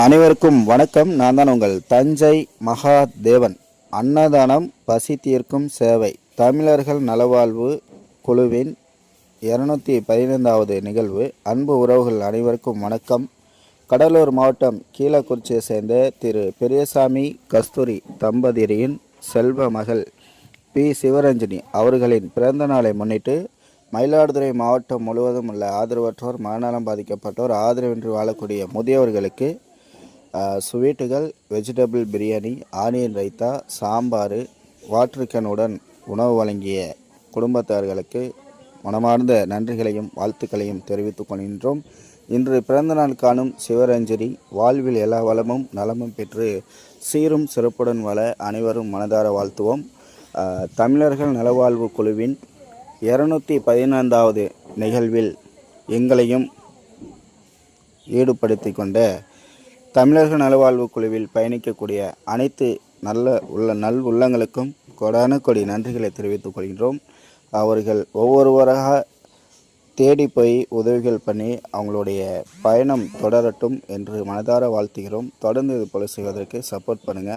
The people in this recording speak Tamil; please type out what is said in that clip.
அனைவருக்கும் வணக்கம். நான் தான் உங்கள் தஞ்சை மகாதேவன். அன்னதானம் பசி தீர்க்கும் சேவை. தமிழர்கள் நலவாழ்வு குழுவின் இருநூத்தி பதினைந்தாவது நிகழ்வு. அன்பு உறவுகள் அனைவருக்கும் வணக்கம். கடலூர் மாவட்டம் கீழக்குறிச்சியை சேர்ந்த திரு பெரியசாமி கஸ்தூரி தம்பதியரின் செல்வ மகள் பி. சிவரஞ்சினி அவர்களின் பிறந்த நாளை முன்னிட்டு மயிலாடுதுறை மாவட்டம் முழுவதும் உள்ள ஆதரவற்றோர் மனநலம் பாதிக்கப்பட்டோர் ஆதரவின்றி வாழக்கூடிய முதியவர்களுக்கு ஸ்வீட்டுகள் vegetable biryani onion raita sambar water உணவு வழங்கிய குடும்பத்தார்களுக்கு மனமார்ந்த நன்றிகளையும் வாழ்த்துக்களையும் தெரிவித்துக் கொள்கின்றோம். இன்று பிறந்தநாள் காணும் சிவரஞ்சனி வாழ்வில் எல்லா வளமும் நலமும் பெற்று சீரும் சிறப்புடன் வள அனைவரும் மனதார வாழ்த்துவோம். தமிழர்கள் நலவாழ்வு குழுவின் இரநூத்தி பதினைந்தாவது நிகழ்வில் எங்களையும் ஈடுபடுத்தி கொண்ட தமிழர்கள் நலவாழ்வு குழுவில் பயணிக்கக்கூடிய அனைத்து நல்ல உள்ள நல் உள்ளங்களுக்கும் கொடான கொடி நன்றிகளை தெரிவித்துக் கொள்கின்றோம். அவர்கள் ஒவ்வொருவராக தேடி போய் உதவிகள் பண்ணி அவங்களுடைய பயணம் தொடரட்டும் என்று மனதார வாழ்த்துகிறோம். தொடர்ந்து இது போல செய்வதற்கு சப்போர்ட் பண்ணுங்கள்